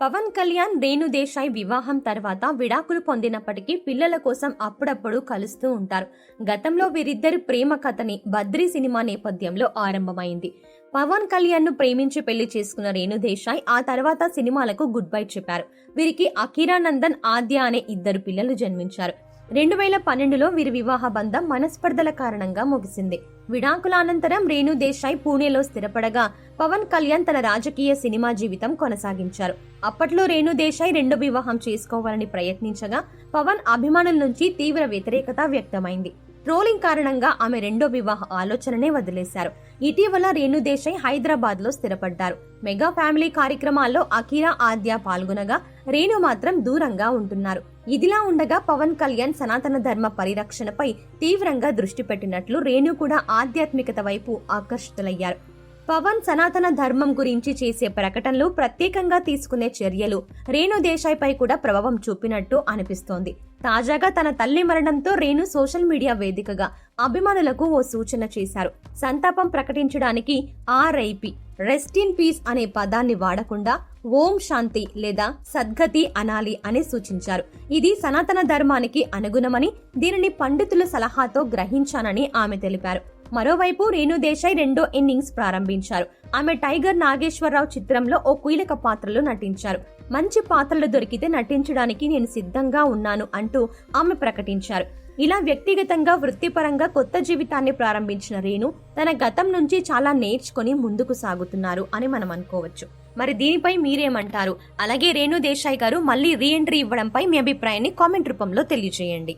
పవన్ కళ్యాణ్ రేణుదేశాయ్ వివాహం తర్వాత విడాకులు పొందినప్పటికీ పిల్లల కోసం అప్పుడప్పుడు కలుస్తూ ఉంటారు. గతంలో వీరిద్దరి ప్రేమ కథని బద్రీ సినిమా నేపథ్యంలో ఆరంభమైంది. పవన్ కళ్యాణ్ను ప్రేమించి పెళ్ళి చేసుకున్న రేణుదేశాయ్ ఆ తర్వాత సినిమాలకు గుడ్ బై చెప్పారు. వీరికి అకిరానందన్ ఆద్య అనే ఇద్దరు పిల్లలు జన్మించారు. రెండు వేల పన్నెండులో వీరి వివాహ బంధం మనస్పర్ధల కారణంగా ముగిసింది. విడాకుల అనంతరం రేణు దేశాయ్ పూణేలో స్థిరపడగా పవన్ కళ్యాణ్ తన రాజకీయ సినిమా జీవితం కొనసాగించారు. అప్పట్లో రేణు దేశాయ్ రెండో వివాహం చేసుకోవాలని ప్రయత్నించగా పవన్ అభిమానుల నుంచి తీవ్ర వ్యతిరేకత వ్యక్తమైంది. ట్రోలింగ్ కారణంగా ఆమె రెండో వివాహ ఆలోచననే వదిలేశారు. ఇటీవల రేణు దేశాయ్ హైదరాబాద్లో స్థిరపడ్డారు. మెగా ఫ్యామిలీ కార్యక్రమాల్లో అఖీరా ఆద్య పాల్గొనగా రేణు మాత్రం దూరంగా ఉంటున్నారు. ఇదిలా ఉండగా పవన్ కళ్యాణ్ సనాతన ధర్మ పరిరక్షణపై తీవ్రంగా దృష్టి పెట్టినట్లు రేణు కూడా ఆధ్యాత్మికత వైపు ఆకర్షితులయ్యారు. పవన్ సనాతన ధర్మం గురించి చేసే ప్రకటనలు ప్రత్యేకంగా తీసుకునే చర్యలు రేణు దేశాయ్పై కూడా ప్రభావం చూపినట్టు అనిపిస్తోంది. తాజాగా తన తల్లి మరణంతో రేణు సోషల్ మీడియా వేదికగా అభిమానులకు ఓ సూచన చేశారు. సంతాపం ప్రకటించడానికి ఆర్ఐపి రెస్ట్ ఇన్ పీస్ అనే పదాన్ని వాడకుండా ఓం శాంతి లేదా సద్గతి అనాలి అని సూచించారు. ఇది సనాతన ధర్మానికి అనుగుణమని దీనిని పండితుల సలహాతో గ్రహించానని ఆమె తెలిపారు. మరోవైపు రేణు దేశాయ్ రెండో ఇన్నింగ్స్ ప్రారంభించారు. ఆమె టైగర్ నాగేశ్వరరావు చిత్రంలో ఓ కీలక పాత్రలో నటించారు. మంచి పాత్రలు దొరికితే నటించడానికి నేను సిద్ధంగా ఉన్నాను అంటూ ఆమె ప్రకటించారు. ఇలా వ్యక్తిగతంగా వృత్తిపరంగా కొత్త జీవితాన్ని ప్రారంభించిన రేణు తన గతం నుంచి చాలా నేర్చుకొని ముందుకు సాగుతున్నారు అని మనం అనుకోవచ్చు. మరి దీనిపై మీరేమంటారు? అలాగే రేణు దేశాయ్ గారు మళ్ళీ రీ ఎంట్రీ ఇవ్వడంపై మీ అభిప్రాయాన్ని కామెంట్ రూపంలో తెలియజేయండి.